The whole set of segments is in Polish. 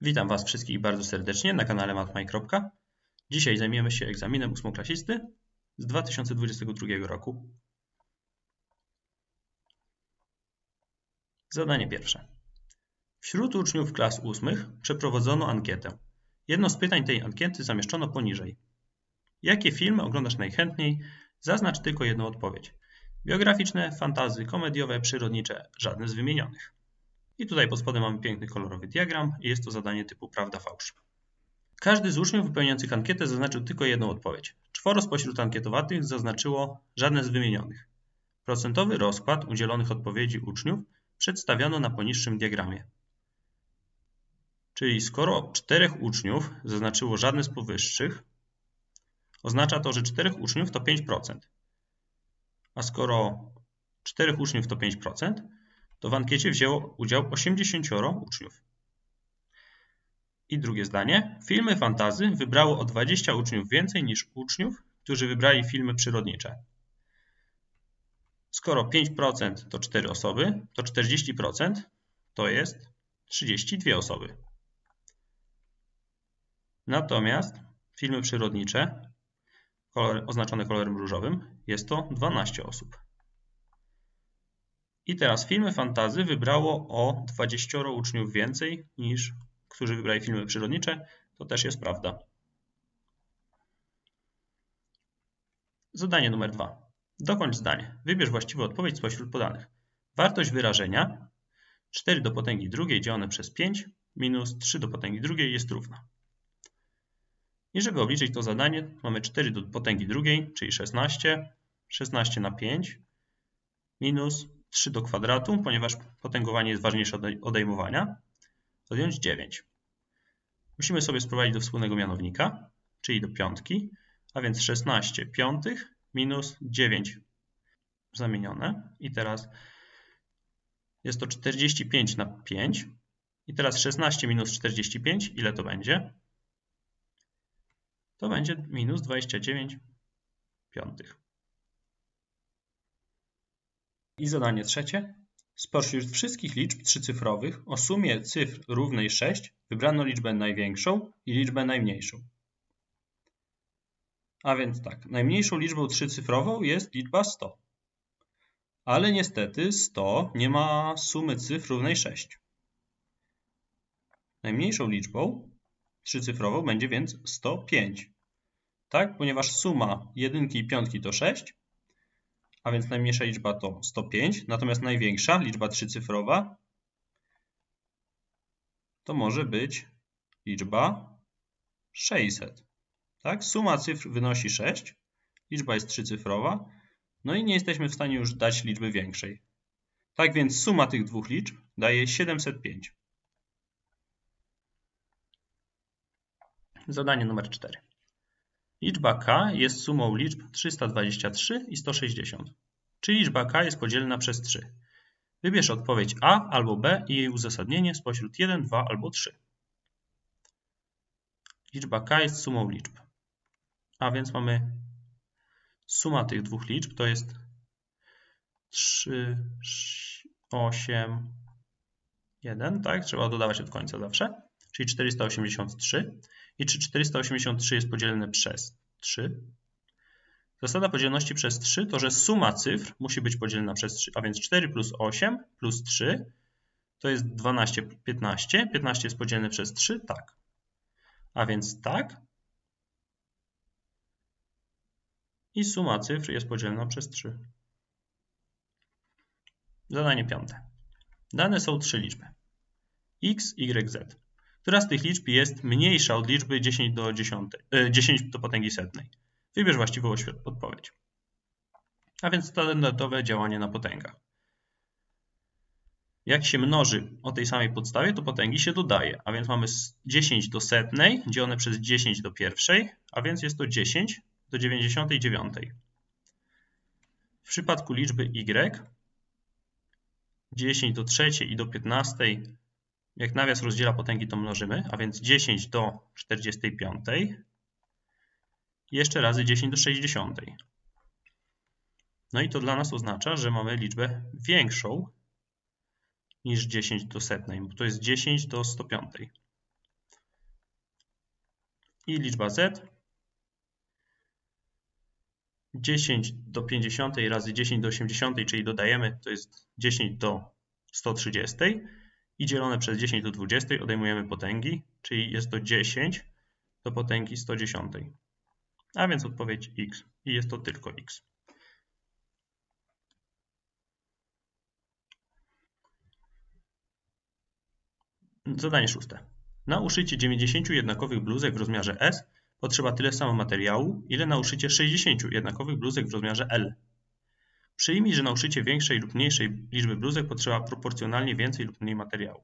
Witam Was wszystkich bardzo serdecznie na kanale matmaj. Dzisiaj zajmiemy się egzaminem ósmoklasisty z 2022 roku. Zadanie pierwsze. Wśród uczniów klas ósmych przeprowadzono ankietę. Jedno z pytań tej ankiety zamieszczono poniżej. Jakie filmy oglądasz najchętniej? Zaznacz tylko jedną odpowiedź. Biograficzne, fantazy, komediowe, przyrodnicze, żadne z wymienionych. I tutaj pod spodem mamy piękny kolorowy diagram i jest to zadanie typu prawda-fałsz. Każdy z uczniów wypełniających ankietę zaznaczył tylko jedną odpowiedź. Czworo spośród ankietowatych zaznaczyło żadne z wymienionych. Procentowy rozkład udzielonych odpowiedzi uczniów przedstawiono na poniższym diagramie. Czyli skoro czterech uczniów zaznaczyło żadne z powyższych, oznacza to, że czterech uczniów to 5%. A skoro czterech uczniów to 5%, to w ankiecie wzięło udział 80 uczniów. I drugie zdanie. Filmy fantazy wybrało o 20 uczniów więcej niż uczniów, którzy wybrali filmy przyrodnicze. Skoro 5% to 4 osoby, to 40% to jest 32 osoby. Natomiast filmy przyrodnicze, kolor, oznaczone kolorem różowym, jest to 12 osób. I teraz filmy fantazy wybrało o 20 uczniów więcej niż którzy wybrali filmy przyrodnicze. To też jest prawda. Zadanie numer dwa. Dokończ zdanie. Wybierz właściwą odpowiedź spośród podanych. Wartość wyrażenia 4 do potęgi drugiej dzielone przez 5 minus 3 do potęgi drugiej jest równa. I żeby obliczyć to zadanie, mamy 4 do potęgi drugiej, czyli 16, 16 na 5 minus 3 do kwadratu, ponieważ potęgowanie jest ważniejsze od odejmowania, odjąć 9. Musimy sobie sprowadzić do wspólnego mianownika, czyli do piątki, a więc 16 piątych minus 9 zamienione. I teraz jest to 45 na 5. I teraz 16 minus 45, ile to będzie? To będzie minus 29 piątych. I zadanie trzecie. Spośród wszystkich liczb trzycyfrowych o sumie cyfr równej 6 wybrano liczbę największą i liczbę najmniejszą. A więc tak, najmniejszą liczbą trzycyfrową jest liczba 100. Ale niestety 100 nie ma sumy cyfr równej 6. Najmniejszą liczbą trzycyfrową będzie więc 105. Tak, ponieważ suma jedynki i piątki to 6, a więc najmniejsza liczba to 105, natomiast największa liczba trzycyfrowa to może być liczba 600. Tak? Suma cyfr wynosi 6, liczba jest trzycyfrowa, no i nie jesteśmy w stanie już dać liczby większej. Tak więc suma tych dwóch liczb daje 705. Zadanie numer 4. Liczba k jest sumą liczb 323 i 160. Czy liczba k jest podzielna przez 3? Wybierz odpowiedź A albo B i jej uzasadnienie spośród 1, 2 albo 3. Liczba k jest sumą liczb. A więc mamy suma tych dwóch liczb to jest 3, 8, 1, tak? Trzeba dodawać od końca zawsze. Czyli 483. I czy 483 jest podzielone przez 3? Zasada podzielności przez 3 to, że suma cyfr musi być podzielna przez 3, a więc 4 plus 8 plus 3 to jest 12, 15. 15 jest podzielne przez 3? Tak. A więc tak. I suma cyfr jest podzielna przez 3. Zadanie piąte. Dane są trzy liczby. x, y, z. Która z tych liczb jest mniejsza od liczby 10 do, 10, 10 do potęgi setnej? Wybierz właściwą odpowiedź. A więc standardowe działanie na potęgach. Jak się mnoży o tej samej podstawie, to potęgi się dodaje. A więc mamy 10 do setnej dzielone przez 10 do pierwszej, a więc jest to 10 do 99. W przypadku liczby y 10 do trzeciej i do 15 jak nawias rozdziela potęgi, to mnożymy, a więc 10 do 45 jeszcze razy 10 do 60. No i to dla nas oznacza, że mamy liczbę większą niż 10 do setnej, bo to jest 10 do 105. i liczba z 10 do 50 razy 10 do 80, czyli dodajemy, to jest 10 do 130 i dzielone przez 10 do 20 odejmujemy potęgi, czyli jest to 10 do potęgi 110. A więc odpowiedź x i jest to tylko x. Zadanie szóste. Na uszycie 90 jednakowych bluzek w rozmiarze S potrzeba tyle samo materiału, ile na uszycie 60 jednakowych bluzek w rozmiarze L. Przyjmij, że na uszycie większej lub mniejszej liczby bluzek potrzeba proporcjonalnie więcej lub mniej materiału.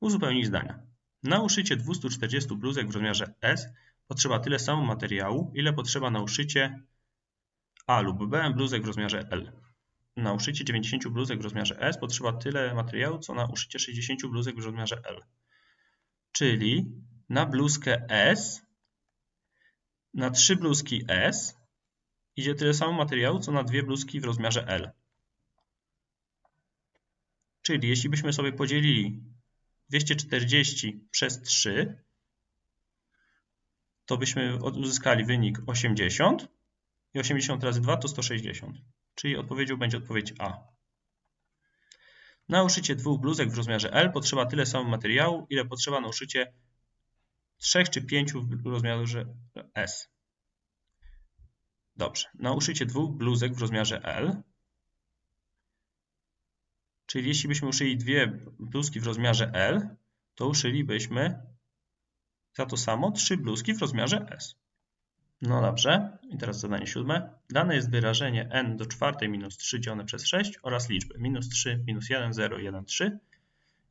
Uzupełnij zdania. Na uszycie 240 bluzek w rozmiarze S potrzeba tyle samo materiału, ile potrzeba na uszycie A lub B bluzek w rozmiarze L. Na uszycie 90 bluzek w rozmiarze S potrzeba tyle materiału, co na uszycie 60 bluzek w rozmiarze L. Czyli na bluzkę S, na trzy bluzki S idzie tyle samo materiału, co na dwie bluzki w rozmiarze L. Czyli jeśli byśmy sobie podzielili 240 przez 3, to byśmy uzyskali wynik 80 i 80 razy 2 to 160, czyli odpowiedzią będzie odpowiedź A. Na uszycie dwóch bluzek w rozmiarze L potrzeba tyle samo materiału, ile potrzeba na uszycie trzech czy pięciu w rozmiarze S. Dobrze, na uszycie dwóch bluzek w rozmiarze L, czyli jeśli byśmy uszyli dwie bluzki w rozmiarze L, to uszylibyśmy za to samo trzy bluzki w rozmiarze S. No dobrze, i teraz zadanie siódme. Dane jest wyrażenie n do czwartej minus 3 dzielone przez 6 oraz liczby minus 3, minus 1, 0, 1, 3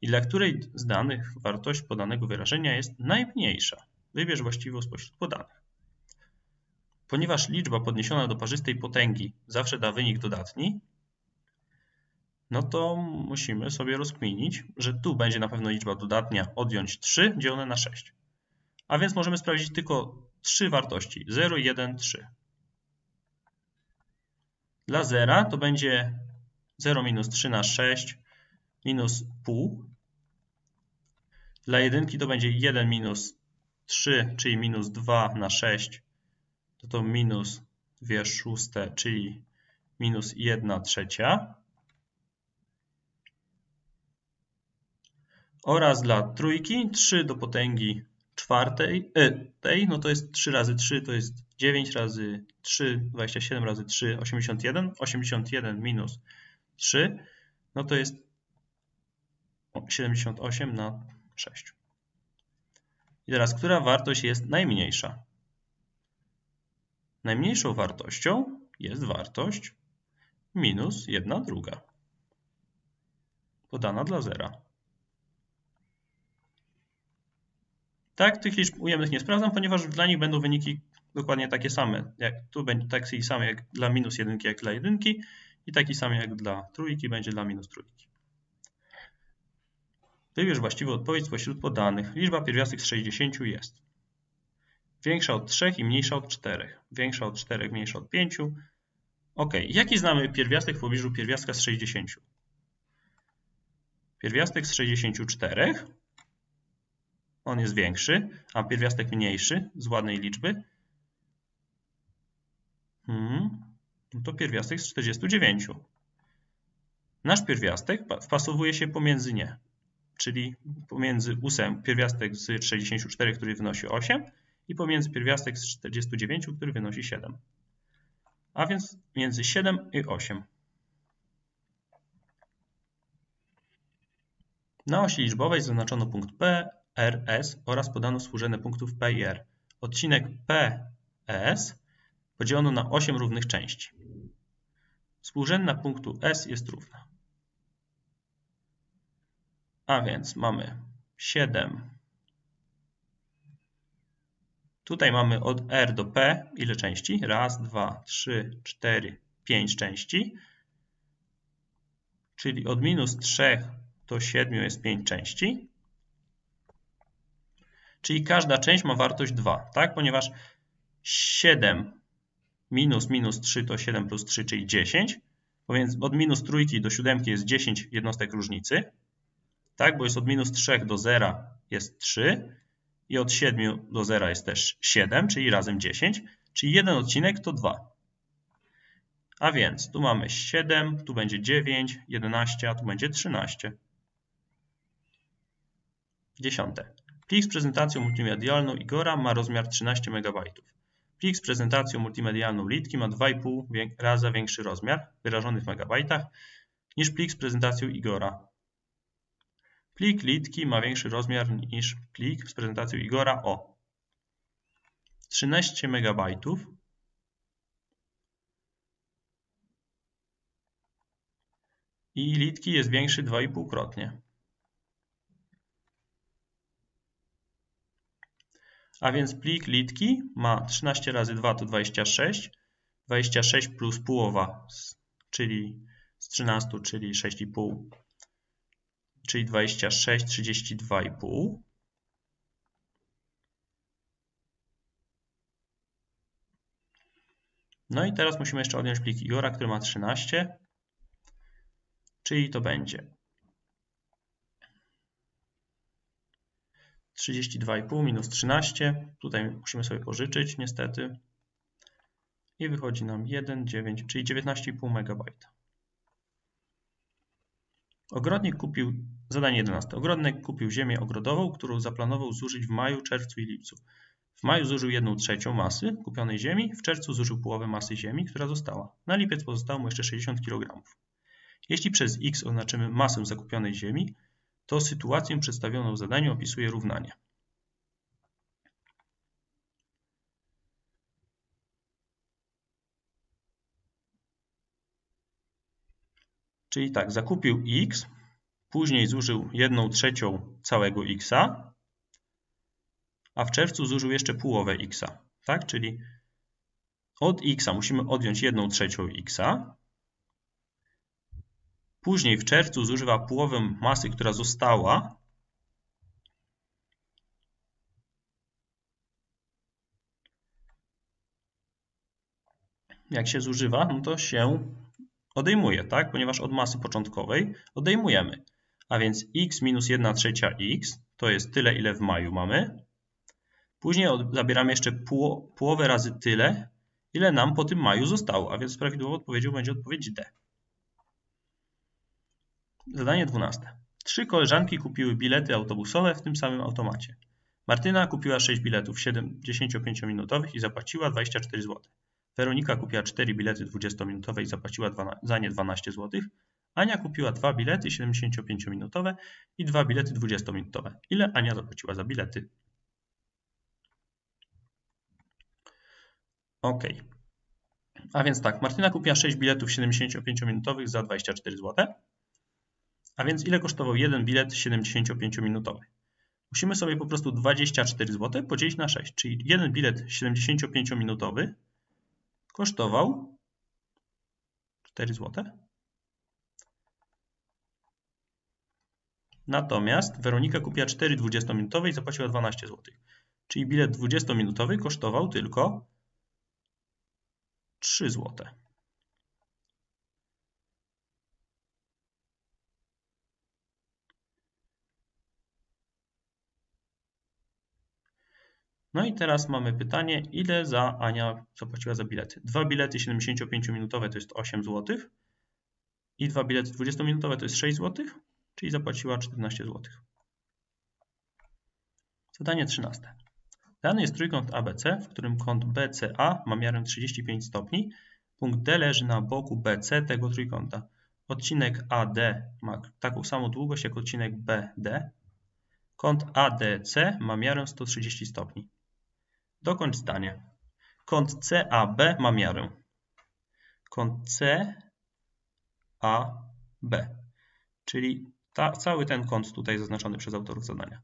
i dla której z danych wartość podanego wyrażenia jest najmniejsza. Wybierz właściwą spośród podanych. Ponieważ liczba podniesiona do parzystej potęgi zawsze da wynik dodatni, no to musimy sobie rozkminić, że tu będzie na pewno liczba dodatnia odjąć 3 dzielone na 6. A więc możemy sprawdzić tylko trzy wartości 0, 1, 3. Dla zera to będzie 0 minus 3 na 6 minus pół. Dla jedynki to będzie 1 minus 3, czyli minus 2 na 6, to to minus 2 szóste, czyli minus 1 trzecia. Oraz dla trójki 3 do potęgi czwartej, e, tej, no to jest 3 razy 3, to jest 9 razy 3, 27 razy 3, 81. 81 minus 3, no to jest 78 na 6. I teraz, która wartość jest najmniejsza? Najmniejszą wartością jest wartość minus 1 druga, podana dla zera. Tak, tych liczb ujemnych nie sprawdzam, ponieważ dla nich będą wyniki dokładnie takie same. Jak tu będzie taki sam jak dla minus jedynki, jak dla jedynki i taki sam jak dla trójki będzie dla minus trójki. Wybierz właściwą odpowiedź spośród podanych. Liczba pierwiastek z 60 jest większa od 3 i mniejsza od 4. Większa od 4, mniejsza od 5. Ok, jaki znamy pierwiastek w pobliżu pierwiastka z 60? Pierwiastek z 64 on jest większy, a pierwiastek mniejszy z ładnej liczby, hmm, no to pierwiastek z 49. Nasz pierwiastek wpasowuje się pomiędzy nie, czyli pomiędzy ósem pierwiastek z 64, który wynosi 8 i pomiędzy pierwiastek z 49, który wynosi 7. A więc między 7 i 8. Na osi liczbowej zaznaczono punkt P, RS oraz podano współrzędne punktów P i R. Odcinek PS podzielono na 8 równych części. Współrzędna punktu S jest równa. A więc mamy 7. Tutaj mamy od R do P ile części? Raz, dwa, trzy, cztery, pięć części. Czyli od minus 3 do 7 jest 5 części czyli każda część ma wartość 2, tak? Ponieważ 7 minus minus 3 to 7 plus 3, czyli 10, więc od minus trójki do siódemki jest 10 jednostek różnicy, tak? Bo jest od minus 3 do 0 jest 3 i od 7 do 0 jest też 7, czyli razem 10, czyli jeden odcinek to 2. A więc tu mamy 7, tu będzie 9, 11, a tu będzie 13. Dziesiąte. Plik z prezentacją multimedialną Igora ma rozmiar 13 MB. Plik z prezentacją multimedialną Litki ma 2,5 razy większy rozmiar, wyrażony w megabajtach, niż plik z prezentacją Igora. Plik Litki ma większy rozmiar niż plik z prezentacją Igora o 13 MB i Litki jest większy 2,5-krotnie. A więc plik litki ma 13 razy 2 to 26. 26 plus połowa, czyli z 13, czyli 6,5, czyli 26, 32,5. No i teraz musimy jeszcze odjąć plik Igora, który ma 13, czyli to będzie 32,5 minus 13. Tutaj musimy sobie pożyczyć niestety. I wychodzi nam 1,9, czyli 19,5 MB. Ogrodnik kupił, zadanie 11. Ogrodnik kupił ziemię ogrodową, którą zaplanował zużyć w maju, czerwcu i lipcu. W maju zużył 1 trzecią masy kupionej ziemi, w czerwcu zużył połowę masy ziemi, która została. Na lipiec pozostało mu jeszcze 60 kg. Jeśli przez x oznaczymy masę zakupionej ziemi, to sytuację przedstawioną w zadaniu opisuje równanie. Czyli tak, zakupił x, później zużył 1 trzecią całego x, a w czerwcu zużył jeszcze połowę x. Tak? Czyli od x musimy odjąć 1 trzecią x, Później w czerwcu zużywa połowę masy, która została. Jak się zużywa, no to się odejmuje, tak? Ponieważ od masy początkowej odejmujemy. A więc x minus 1 trzecia x to jest tyle, ile w maju mamy. Później zabieramy jeszcze połowę razy tyle, ile nam po tym maju zostało, a więc prawidłową odpowiedzią będzie odpowiedź D. Zadanie 12. Trzy koleżanki kupiły bilety autobusowe w tym samym automacie. Martyna kupiła 6 biletów 75-minutowych i zapłaciła 24 zł. Weronika kupiła 4 bilety 20-minutowe i zapłaciła za nie 12 zł. Ania kupiła 2 bilety 75-minutowe i 2 bilety 20-minutowe. Ile Ania zapłaciła za bilety? Ok. A więc tak, Martyna kupiła 6 biletów 75-minutowych za 24 zł. A więc ile kosztował jeden bilet 75-minutowy? Musimy sobie po prostu 24 zł podzielić na 6, czyli jeden bilet 75-minutowy kosztował 4 zł. Natomiast Weronika kupiła 4 20-minutowe i zapłaciła 12 zł. Czyli bilet 20-minutowy kosztował tylko 3 zł. No i teraz mamy pytanie, ile za Ania zapłaciła za bilety? Dwa bilety 75-minutowe to jest 8 zł i dwa bilety 20-minutowe to jest 6 zł, czyli zapłaciła 14 zł. Zadanie 13. Dany jest trójkąt ABC, w którym kąt BCA ma miarę 35 stopni. Punkt D leży na boku BC tego trójkąta. Odcinek AD ma taką samą długość jak odcinek BD. Kąt ADC ma miarę 130 stopni. Dokończ zdanie. Kąt CAB ma miarę. Kąt CAB, czyli ta, cały ten kąt tutaj zaznaczony przez autorów zadania.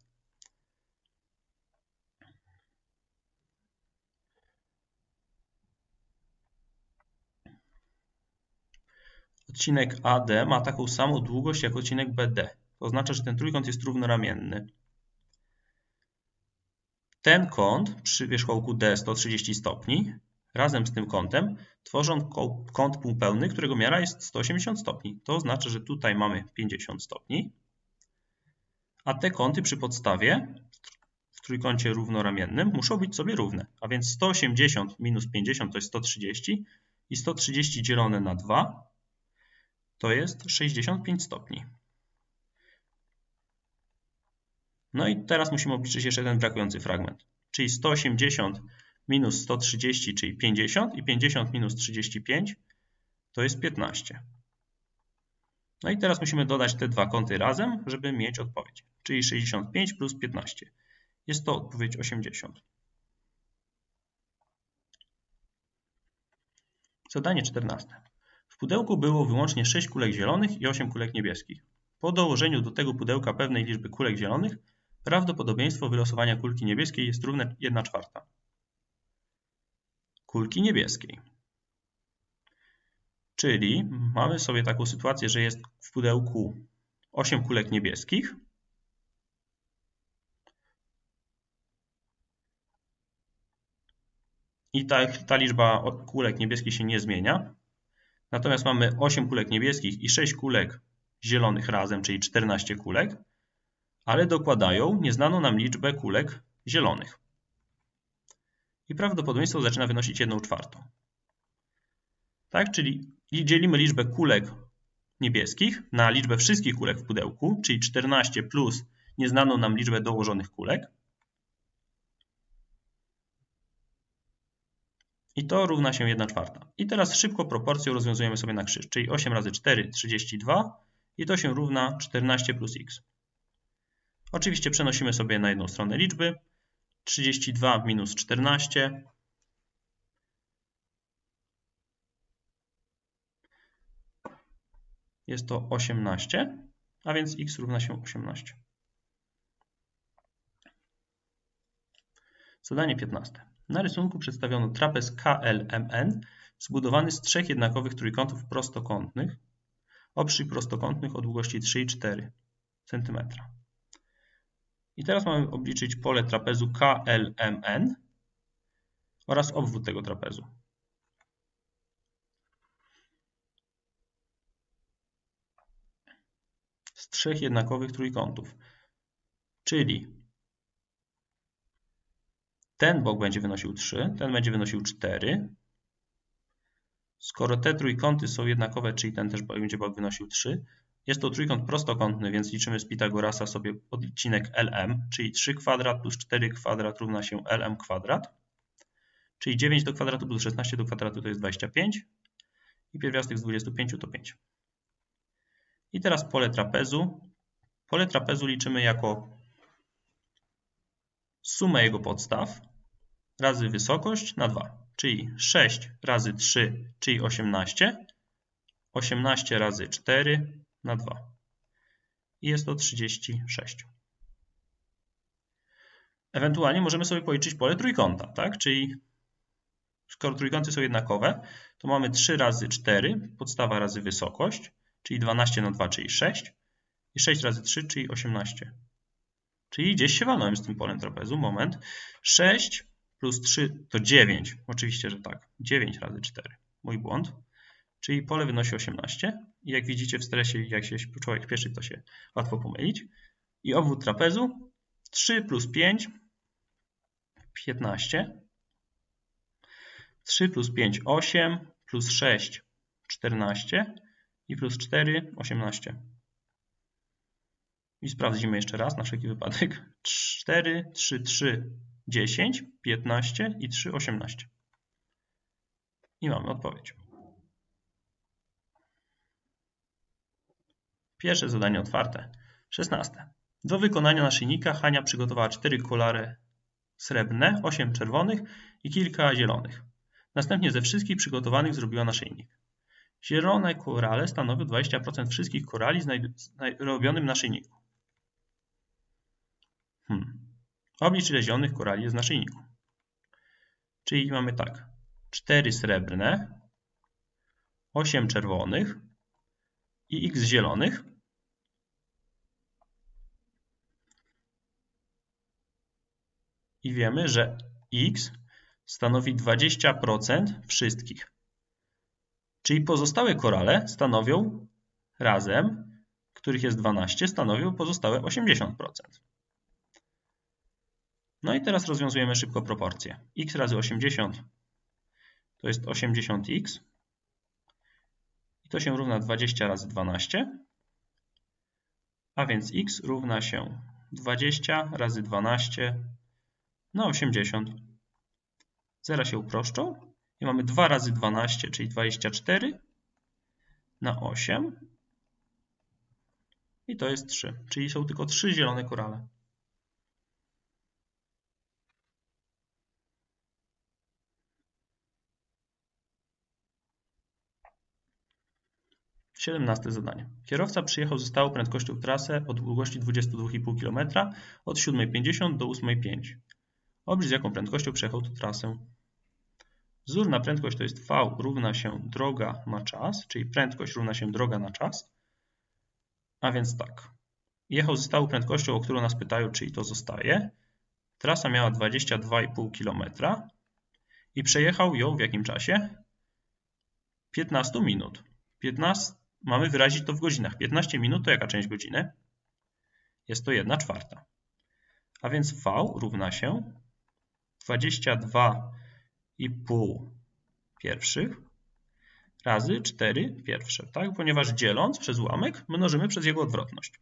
Odcinek AD ma taką samą długość jak odcinek BD. To oznacza, że ten trójkąt jest równoramienny. Ten kąt przy wierzchołku D 130 stopni razem z tym kątem tworzą kąt półpełny, którego miara jest 180 stopni. To oznacza, że tutaj mamy 50 stopni, a te kąty przy podstawie w trójkącie równoramiennym muszą być sobie równe. A więc 180 minus 50 to jest 130 i 130 dzielone na 2 to jest 65 stopni. No i teraz musimy obliczyć jeszcze ten brakujący fragment, czyli 180 minus 130, czyli 50 i 50 minus 35 to jest 15. No i teraz musimy dodać te dwa kąty razem, żeby mieć odpowiedź, czyli 65 plus 15. Jest to odpowiedź 80. Zadanie 14. W pudełku było wyłącznie 6 kulek zielonych i 8 kulek niebieskich. Po dołożeniu do tego pudełka pewnej liczby kulek zielonych, prawdopodobieństwo wylosowania kulki niebieskiej jest równe 1 czwarta. Kulki niebieskiej. Czyli mamy sobie taką sytuację, że jest w pudełku 8 kulek niebieskich. I ta, ta liczba kulek niebieskich się nie zmienia. Natomiast mamy 8 kulek niebieskich i 6 kulek zielonych razem, czyli 14 kulek, ale dokładają nieznaną nam liczbę kulek zielonych. I prawdopodobieństwo zaczyna wynosić 1 czwartą. Tak, czyli dzielimy liczbę kulek niebieskich na liczbę wszystkich kulek w pudełku, czyli 14 plus nieznaną nam liczbę dołożonych kulek. I to równa się 1 czwarta. I teraz szybko proporcję rozwiązujemy sobie na krzyż, czyli 8 razy 4, 32 i to się równa 14 plus x. Oczywiście przenosimy sobie na jedną stronę liczby. 32 minus 14 jest to 18, a więc x równa się 18. Zadanie 15. Na rysunku przedstawiono trapez KLMN zbudowany z trzech jednakowych trójkątów prostokątnych o prostokątnych o długości 3,4 cm. I teraz mamy obliczyć pole trapezu KLMN oraz obwód tego trapezu. z trzech jednakowych trójkątów. Czyli ten bok będzie wynosił 3, ten będzie wynosił 4. Skoro te trójkąty są jednakowe, czyli ten też będzie bok wynosił 3, jest to trójkąt prostokątny, więc liczymy z Pitagorasa sobie odcinek LM, czyli 3 kwadrat plus 4 kwadrat równa się LM kwadrat. Czyli 9 do kwadratu plus 16 do kwadratu to jest 25 i pierwiastek z 25 to 5. I teraz pole trapezu. Pole trapezu liczymy jako sumę jego podstaw razy wysokość na 2, czyli 6 razy 3, czyli 18, 18 razy 4 na 2 i jest to 36. Ewentualnie możemy sobie policzyć pole trójkąta, tak? czyli skoro trójkąty są jednakowe, to mamy 3 razy 4, podstawa razy wysokość, czyli 12 na 2, czyli 6 i 6 razy 3, czyli 18. Czyli gdzieś się walnąłem z tym polem trapezu. Moment. 6 plus 3 to 9. Oczywiście, że tak. 9 razy 4. Mój błąd. Czyli pole wynosi 18. I jak widzicie w stresie, jak się człowiek pieszy, to się łatwo pomylić. I obwód trapezu 3 plus 5 15. 3 plus 5 8 plus 6 14 i plus 4, 18. I sprawdzimy jeszcze raz na wszelki wypadek. 4, 3, 3, 10, 15 i 3, 18. I mamy odpowiedź. Pierwsze zadanie otwarte. 16. Do wykonania naszyjnika Hania przygotowała 4 kolary srebrne, 8 czerwonych i kilka zielonych. Następnie ze wszystkich przygotowanych zrobiła naszyjnik. Zielone korale stanowią 20% wszystkich korali robionym na naszyjniku. Hmm. Oblicz ile zielonych korali jest w naszyjniku. Czyli mamy tak. 4 srebrne, 8 czerwonych i x zielonych. I wiemy, że x stanowi 20% wszystkich. Czyli pozostałe korale stanowią razem, których jest 12, stanowią pozostałe 80%. No i teraz rozwiązujemy szybko proporcje. x razy 80 to jest 80x. I to się równa 20 razy 12. A więc x równa się 20 razy 12 na 80. Zera się uproszczą i mamy 2 razy 12, czyli 24 na 8. I to jest 3, czyli są tylko 3 zielone korale. 17 zadanie. Kierowca przyjechał ze stałą prędkością trasę o długości 22,5 km od 7,50 do 8,5. Oblicz z jaką prędkością przejechał tę trasę. Wzór na prędkość to jest V równa się droga na czas, czyli prędkość równa się droga na czas. A więc tak. Jechał ze stałą prędkością, o którą nas pytają, czyli to zostaje. Trasa miała 22,5 km i przejechał ją w jakim czasie? 15 minut. 15 mamy wyrazić to w godzinach. 15 minut to jaka część godziny? Jest to 1 czwarta. A więc V równa się 22,5 pierwszych razy 4 pierwsze, tak? Ponieważ dzieląc przez ułamek mnożymy przez jego odwrotność.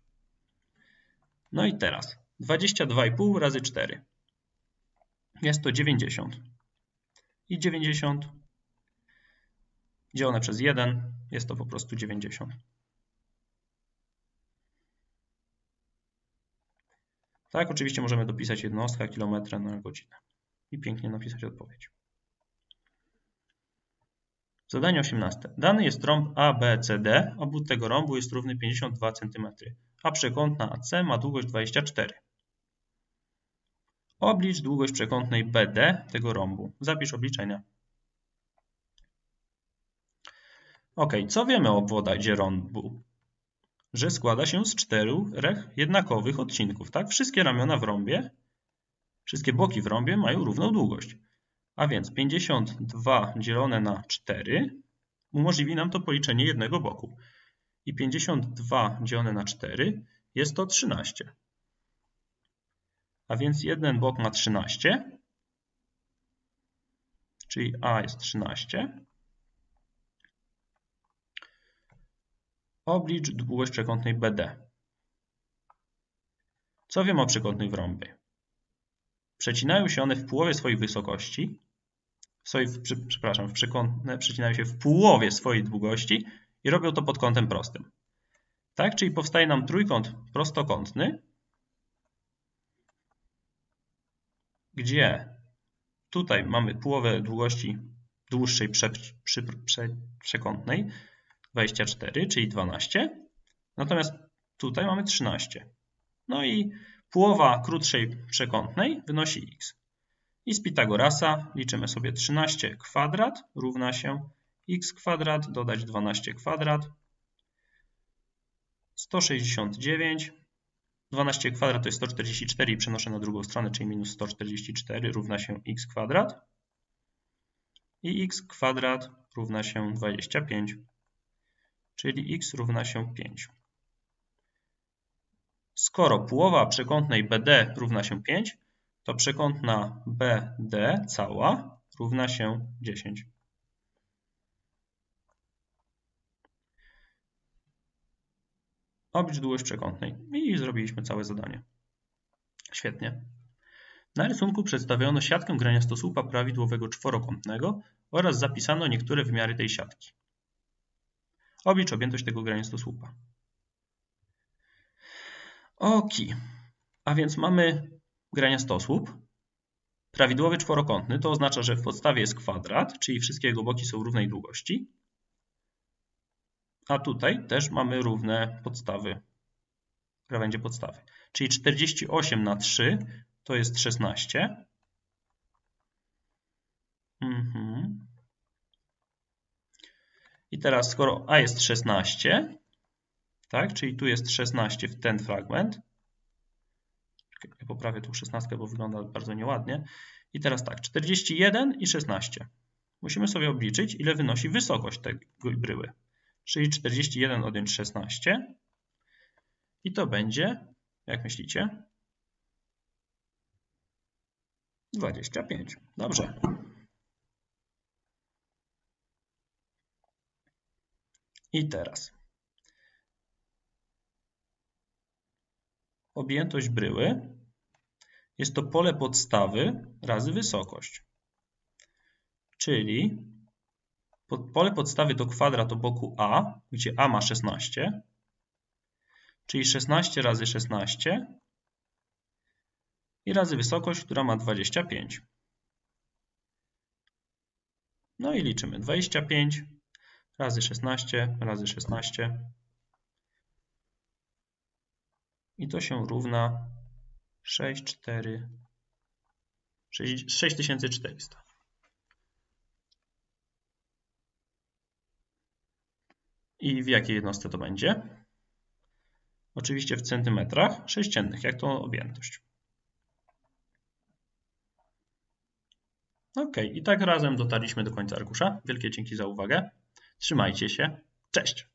No i teraz 22,5 razy 4 jest to 90 i 90 dzielone przez 1 jest to po prostu 90. Tak, oczywiście możemy dopisać jednostkę kilometra na godzinę i pięknie napisać odpowiedź. Zadanie 18. Dany jest rąb ABCD, obwód tego rąbu jest równy 52 cm, a przekątna AC ma długość 24. Oblicz długość przekątnej BD tego rąbu. Zapisz obliczenia. Ok, co wiemy o obwodzie rąbu? Że składa się z czterech jednakowych odcinków, tak? Wszystkie ramiona w rąbie, wszystkie boki w rąbie mają równą długość. A więc 52 dzielone na 4 umożliwi nam to policzenie jednego boku. I 52 dzielone na 4 jest to 13. A więc jeden bok ma 13, czyli A jest 13. Oblicz długość przekątnej BD. Co wiem o przekątnej w rąbie? Przecinają się one w połowie swojej wysokości, swojej, przepraszam, w przecinają się w połowie swojej długości i robią to pod kątem prostym. Tak, czyli powstaje nam trójkąt prostokątny, gdzie tutaj mamy połowę długości dłuższej prze, przy, prze, przekątnej, 24, czyli 12. Natomiast tutaj mamy 13. No i połowa krótszej przekątnej wynosi x. I z Pitagorasa liczymy sobie 13 kwadrat równa się x kwadrat dodać 12 kwadrat 169 12 kwadrat to jest 144 i przenoszę na drugą stronę, czyli minus 144 równa się x kwadrat i x kwadrat równa się 25 czyli x równa się 5. Skoro połowa przekątnej BD równa się 5, to przekątna BD cała równa się 10. Oblicz długość przekątnej. I zrobiliśmy całe zadanie. Świetnie. Na rysunku przedstawiono siatkę graniastosłupa prawidłowego czworokątnego oraz zapisano niektóre wymiary tej siatki. Oblicz objętość tego graniastosłupa. Ok, a więc mamy graniastosłup. Prawidłowy czworokątny to oznacza, że w podstawie jest kwadrat, czyli wszystkie jego boki są równej długości. A tutaj też mamy równe podstawy, krawędzie podstawy. Czyli 48 na 3 to jest 16. Mhm. I teraz skoro A jest 16, tak, czyli tu jest 16 w ten fragment, ja poprawię tu 16, bo wygląda bardzo nieładnie. I teraz tak, 41 i 16. Musimy sobie obliczyć, ile wynosi wysokość tej bryły. Czyli 41 odjąć 16. I to będzie, jak myślicie? 25. Dobrze. I teraz. Objętość bryły jest to pole podstawy razy wysokość. Czyli pole podstawy to kwadrat boku A, gdzie A ma 16, czyli 16 razy 16 i razy wysokość, która ma 25. No i liczymy 25 razy 16 razy 16 i to się równa 6, 4, 6400. I w jakiej jednostce to będzie? Oczywiście w centymetrach sześciennych, jak to objętość. Ok, i tak razem dotarliśmy do końca arkusza. Wielkie dzięki za uwagę. Trzymajcie się. Cześć!